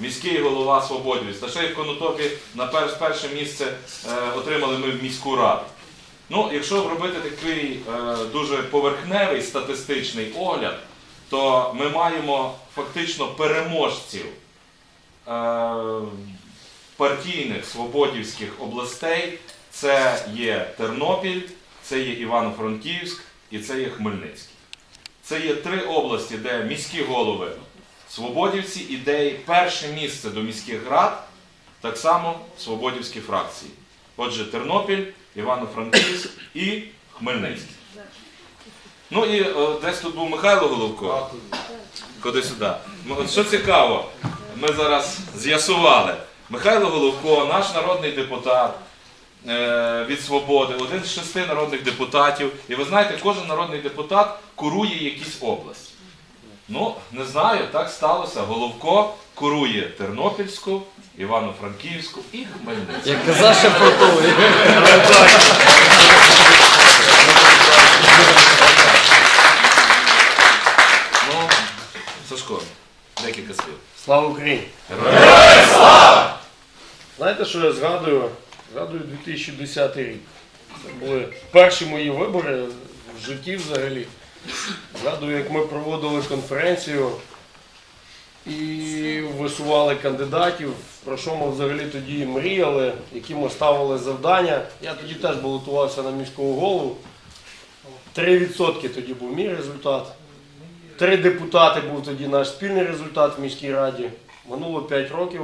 міський голова Свободівець. Та ще й в Конотопі на перше місце е, отримали ми в міську раду. Ну, якщо робити такий е, дуже поверхневий статистичний огляд, то ми маємо фактично переможців е, партійних свободівських областей. Це є Тернопіль, це є Івано-Франківськ і це є Хмельницький. Це є три області, де міські голови свободівці і де перше місце до міських рад, так само свободівські фракції. Отже, Тернопіль, Івано-Франківськ і Хмельницький. Ну і е, десь тут був Михайло Головко. Ходи сюди. От що цікаво, ми зараз з'ясували. Михайло Головко, наш народний депутат е, від свободи, один з шести народних депутатів. І ви знаєте, кожен народний депутат курує якісь області. Ну, не знаю, так сталося. Головко курує Тернопільську, Івано-Франківську і Хмельницьку. Як казав Шепетовий. Ну, Сашко, декілька слів. Слава Україні! Слава! Знаєте, що я згадую? Згадую 2010 рік. Це були перші мої вибори в житті взагалі. Згадую, як ми проводили конференцію і висували кандидатів, про що ми взагалі тоді мріяли, які ми ставили завдання. Я тоді теж балотувався на міського голову. 3% тоді був мій результат. Три депутати був тоді наш спільний результат в міській раді. Минуло 5 років.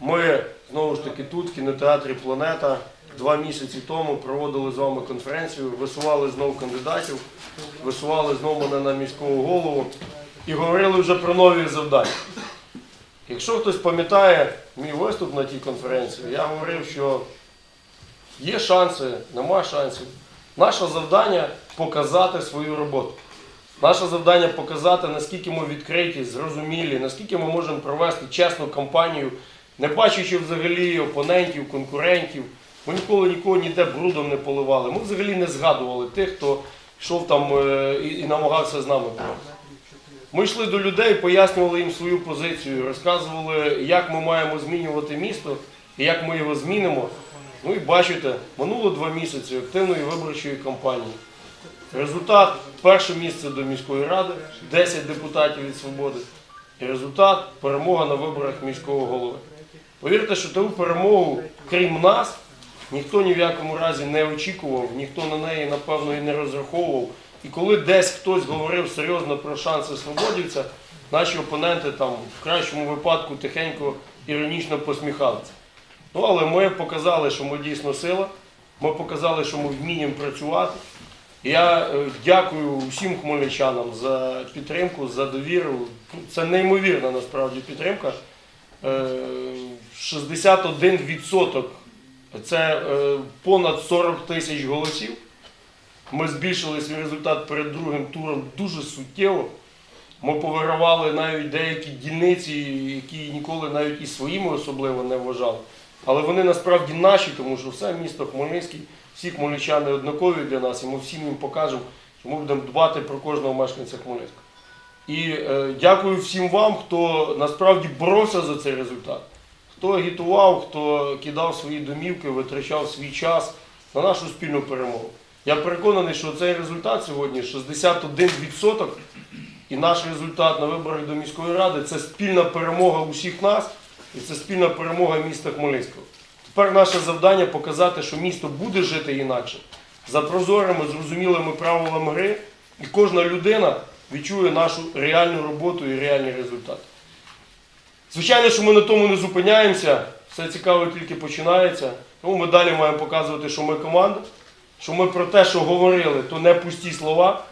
Ми знову ж таки тут, в кінотеатрі Планета, два місяці тому проводили з вами конференцію, висували знову кандидатів, висували знову мене на міського голову і говорили вже про нові завдання. Якщо хтось пам'ятає мій виступ на тій конференції, я говорив, що є шанси, нема шансів. Наше завдання показати свою роботу. Наше завдання показати, наскільки ми відкриті, зрозумілі, наскільки ми можемо провести чесну кампанію, не бачачи взагалі опонентів, конкурентів. Ми ніколи нікого ніде брудом не поливали. Ми взагалі не згадували тих, хто йшов там е, і, і намагався з нами боротися. Ми йшли до людей, пояснювали їм свою позицію, розказували, як ми маємо змінювати місто і як ми його змінимо. Ну і бачите, минуло два місяці активної виборчої кампанії. Результат перше місце до міської ради, 10 депутатів від свободи. І результат перемога на виборах міського голови. Повірте, що ту перемогу, крім нас, ніхто ні в якому разі не очікував, ніхто на неї, напевно, і не розраховував. І коли десь хтось говорив серйозно про шанси свободівця, наші опоненти там в кращому випадку тихенько іронічно посміхалися. Ну, але ми показали, що ми дійсно сила, ми показали, що ми вміємо працювати. Я е, дякую всім хмельничанам за підтримку, за довіру. Це неймовірна насправді підтримка. Е, 61% це е, понад 40 тисяч голосів. Ми збільшили свій результат перед другим туром дуже суттєво. Ми повиривали навіть деякі дільниці, які ніколи навіть і своїми особливо не вважали. Але вони насправді наші, тому що все місто Хмельницький, всі хмельничани однакові для нас, і ми всім їм покажемо, що ми будемо дбати про кожного мешканця Хмельницького. І е, дякую всім вам, хто насправді боровся за цей результат. Хто агітував, хто кидав свої домівки, витрачав свій час на нашу спільну перемогу. Я переконаний, що цей результат сьогодні 61%, і наш результат на виборах до міської ради це спільна перемога усіх нас і це спільна перемога міста Хмельницького. Тепер наше завдання показати, що місто буде жити інакше, за прозорими, зрозумілими правилами гри, і кожна людина відчує нашу реальну роботу і реальні результати. Звичайно, що ми на тому не зупиняємося, все цікаво тільки починається. Тому ми далі маємо показувати, що ми команда, що ми про те, що говорили, то не пусті слова.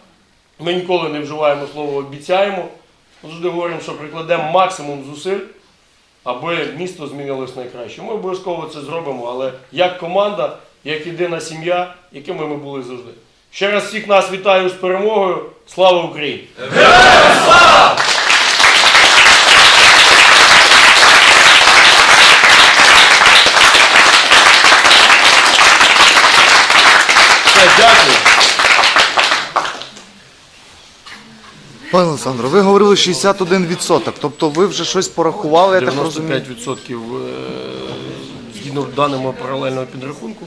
Ми ніколи не вживаємо слово обіцяємо. Ми завжди говоримо, що прикладемо максимум зусиль, аби місто змінилось найкраще. Ми обов'язково це зробимо, але як команда, як єдина сім'я, якими ми були завжди. Ще раз всіх нас вітаю з перемогою. Слава Україні! Все, дякую. Пане Олександро, ви говорили 61%, тобто ви вже щось порахували, я так розумію. 95% е, згідно даними паралельного підрахунку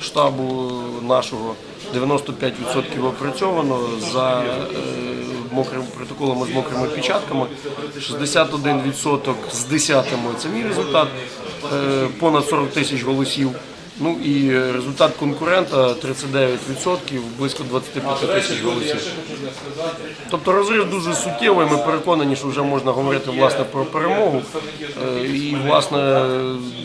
штабу нашого 95% опрацьовано за е, мокрим протоколами з мокрими печатками. 61% з десятими це мій результат, е, понад 40 тисяч голосів. Ну і е, результат конкурента 39%, близько 25 тисяч голосів. Тобто розрив дуже суттєвий. Ми переконані, що вже можна говорити власне про перемогу. Е, І власне,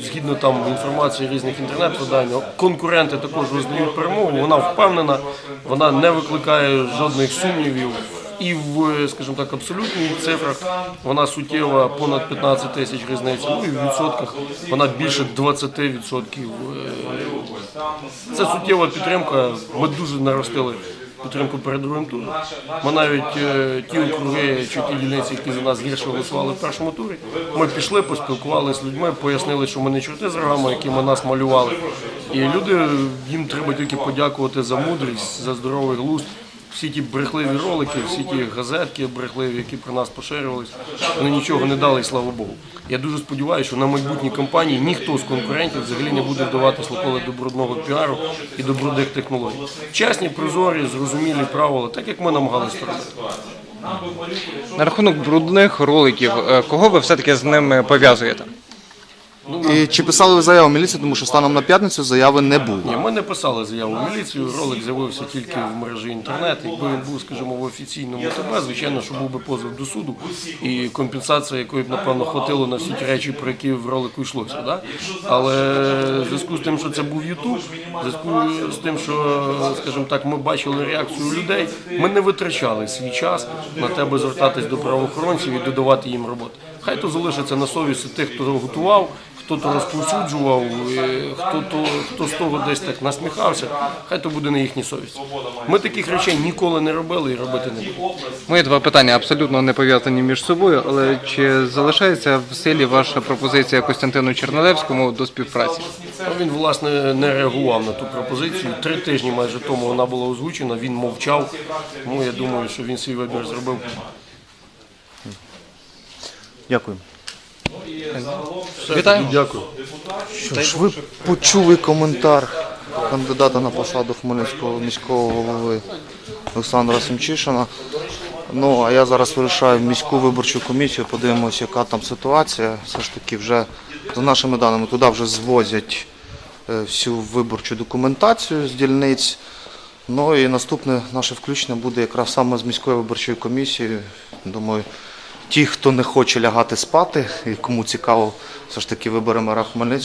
згідно там інформації різних інтернет-видань, конкуренти також визнають перемогу. Вона впевнена, вона не викликає жодних сумнівів. І в, скажімо так, абсолютних цифрах вона суттєва понад 15 тисяч різниці. Ну і в відсотках вона більше 20%. е, Це суттєва підтримка. Ми дуже наростили підтримку перед другим туром. Ми навіть е, ті округи чи ті дільниці, які за нас гірше голосували в першому турі, ми пішли, поспілкувалися з людьми, пояснили, що ми не чорти з рогами, якими нас малювали. І люди їм треба тільки подякувати за мудрість, за здоровий глузд. Всі ті брехливі ролики, всі ті газетки брехливі, які про нас поширювались, вони нічого не дали, і слава Богу. Я дуже сподіваюся, що на майбутній кампанії ніхто з конкурентів взагалі не буде вдаватись ніколи до брудного піару і до брудних технологій. Чесні, прозорі, зрозумілі правила, так як ми намагалися робити. На рахунок брудних роликів, е, кого ви все-таки з ними пов'язуєте? І чи писали ви заяву в міліцію, тому що станом на п'ятницю заяви не Ні, було. ми не писали заяву в міліцію. Ролик з'явився тільки в мережі інтернет. Якби він був, скажімо, в офіційному ТБ, звичайно, що був би позов до суду і компенсація, якої б напевно хватило на всі ті речі, про які в ролику йшлося. Да? Але в зв'язку з тим, що це був Ютуб, в зв'язку з тим, що, скажімо так, ми бачили реакцію людей, ми не витрачали свій час на тебе звертатись до правоохоронців і додавати їм роботи. Хай то залишиться на совісті тих, хто готував, хто то розповсюджував, хто то хто з того десь так насміхався, хай то буде на їхній совісті. Ми таких речей ніколи не робили і робити не будемо. Мої два питання абсолютно не пов'язані між собою, але чи залишається в силі ваша пропозиція Костянтину Чернелевському до співпраці? Він власне не реагував на ту пропозицію. Три тижні майже тому вона була озвучена. Він мовчав. Тому я думаю, що він свій вибір зробив. Дякую. Вітаємо. Дякую. Що ж, ви почули коментар кандидата на посаду Хмельницького міського голови Олександра Семчишина. Ну, а я зараз вирішаю в міську виборчу комісію, подивимося, яка там ситуація. Все ж таки, вже за нашими даними, туди вже звозять е, всю виборчу документацію з дільниць. Ну і наступне наше включення буде якраз саме з міською виборчою комісією. Думаю, ті, хто не хоче лягати спати і кому цікаво, все ж таки виберемо Рахмельницьку.